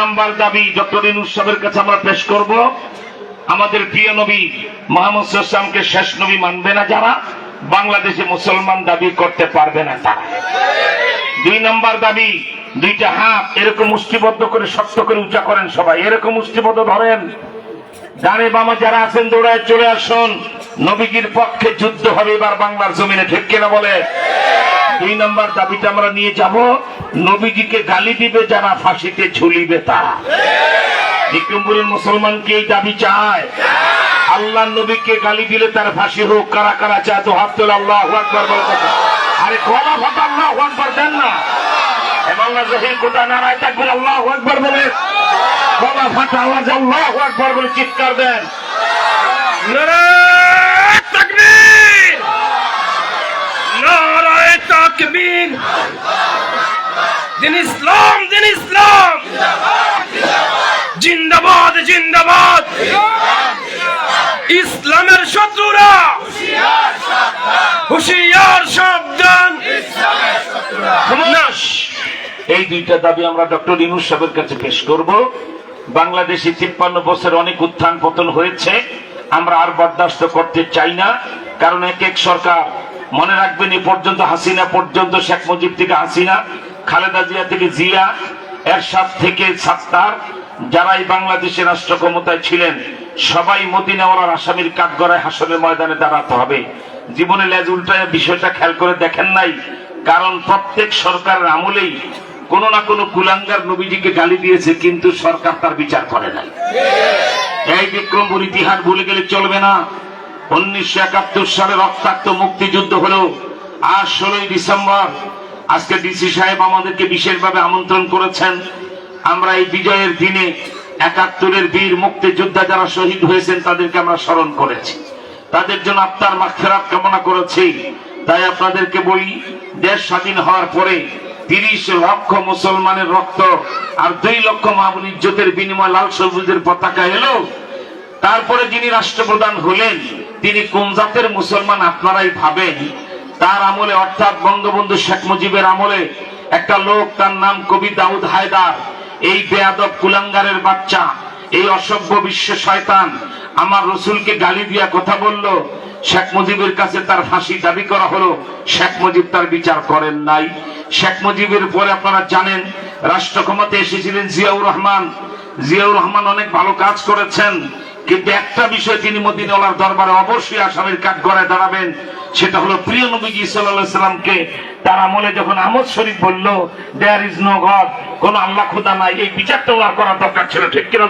Number দাবি ইনুস সাহেবের কাছে আমরা পেশ করব, আমাদের প্রিয় নবী মোহাম্মদ সাল্লামকে শেষ নবী মানবে না যারা, বাংলাদেশে মুসলমান দাবি করতে পারবে না তারা। দুই নাম্বার দাবি, দুইটা হাত এরকম মুষ্টিবদ্ধ করে শক্ত করে উঁচা করেন সবাই, এরকম মুষ্টিবদ্ধ ধরেন। ডানে বামা যারা আছেন, দৌড়ায় চলে আসুন। নবীজির পক্ষে যুদ্ধ হবে এবার বাংলার জমিনে, ঠিক কিনা বলে? দুই নম্বর দাবিটা আমরা নিয়ে যাব, নবীজিকে গালি দিবে, যারা ফাঁসিতে ঝুলিবে তারা বিক্রমপুরের মুসলমানকে এই দাবি চায়? আল্লাহ নবীকে গালি দিলে তার ফাঁসি হোক, কারা কারা চায়? তো হাত তোলা আল্লাহ আকবর। আরে গলা ফাটা আল্লাহ দেন না। এবং জহির কোথা নারায় থাকবেন, আল্লাহ বলে। গলা ফাটা আওয়াজ আল্লাহ আকবর বলে চিৎকার দেন। নারায় তাকবীর নারায় তাকবীর দিন ইসলাম দিন ইসলাম। জিন্দাবাদ জিন্দাবাদ। ইসলামের শত্রুরা। হুশিয়ার সাবধান। এই দুইটা দাবি আমরা ডক্টর ইনুস সাহেবের কাছে পেশ করব। বাংলাদেশে তিপ্পান্ন বছর অনেক উত্থান পতন হয়েছে। আমরা আর বরদাস্ত করতে চাই না, কারণ এক এক সরকার মনে রাখবেন, এ পর্যন্ত হাসিনা, পর্যন্ত শেখ মুজিব থেকে হাসিনা, খালেদা জিয়া থেকে জিয়া, এরশাদ থেকে সাত্তার, যারা এই বাংলাদেশের রাষ্ট্র ক্ষমতায় ছিলেন, সবাই মদিনাওয়ালার আসামির কাঠগড়ায় হাসনের ময়দানে দাঁড়াতে হবে। জীবনে লেজ উল্টায় বিষয়টা খেয়াল করে দেখেন নাই, কারণ প্রত্যেক সরকারের আমলেই কোন না কোনো কুলাঙ্গার নবীজিকে গালি দিয়েছে, কিন্তু সরকার তার বিচার করে নাই। এই বিক্রমপুর ইতিহাস ভুলে গেলে চলবে না। উনিশশো একাত্তর সালে রক্তাক্ত মুক্তিযুদ্ধ হলো। আজ ষোলোই ডিসেম্বর, আজকে ডিসি সাহেব আমাদেরকে বিশেষভাবে আমন্ত্রণ করেছেন। আমরা এই বিজয়ের দিনে একাত্তরের বীর মুক্তিযোদ্ধা যারা শহীদ হয়েছেন, তাদেরকে আমরা স্মরণ করেছি। তাদের জন্য আপনার মাক্ষেরাত কামনা করেছি। তাই আপনাদেরকে বলি, দেশ স্বাধীন হওয়ার পরে তিরিশ লক্ষ মুসলমানের রক্ত আর দুই লক্ষ মামুন ইজ্জতের বিনিময় লাল সবুজের পতাকা এলো। তারপরে যিনি রাষ্ট্রপ্রধান হলেন তিনি কোন জাতের মুসলমান আপনারাই ভাবেন? তার আমলে অর্থাৎ বঙ্গবন্ধু শেখ মুজিবের আমলে একটা লোক, তার নাম কবি দাউদ হায়দার। এই বেয়াদব কুলাঙ্গারের বাচ্চা, এই অসভ্য বিশ্ব শয়তান। আমার রসুলকে গালি দিয়া কথা বলল, শেখ মুজিবের কাছে তার ফাঁসি দাবি করা হলো। শেখ মুজিব তার বিচার করেন নাই। শেখ মুজিবের পরে আপনারা জানেন রাষ্ট্র ক্ষমতায় এসেছিলেন জিয়াউর রহমান। জিয়াউর রহমান অনেক ভালো কাজ করেছেন। কিন্তু একটা বিষয় তিনি মদিনাওয়ালার দরবারে অবশ্যই আসামের কাঠ গড়ায় দাঁড়াবেন, সেটা হলো প্রিয় নবীজি সাল্লামকে তার আমলে যখন আমদ শরীফ বলল দেয়ার ইজ নো গড কোন আল্লাহ খুদা নাই, এই বিচারটা ওনার করার দরকার ছিল। ঠিক কিনা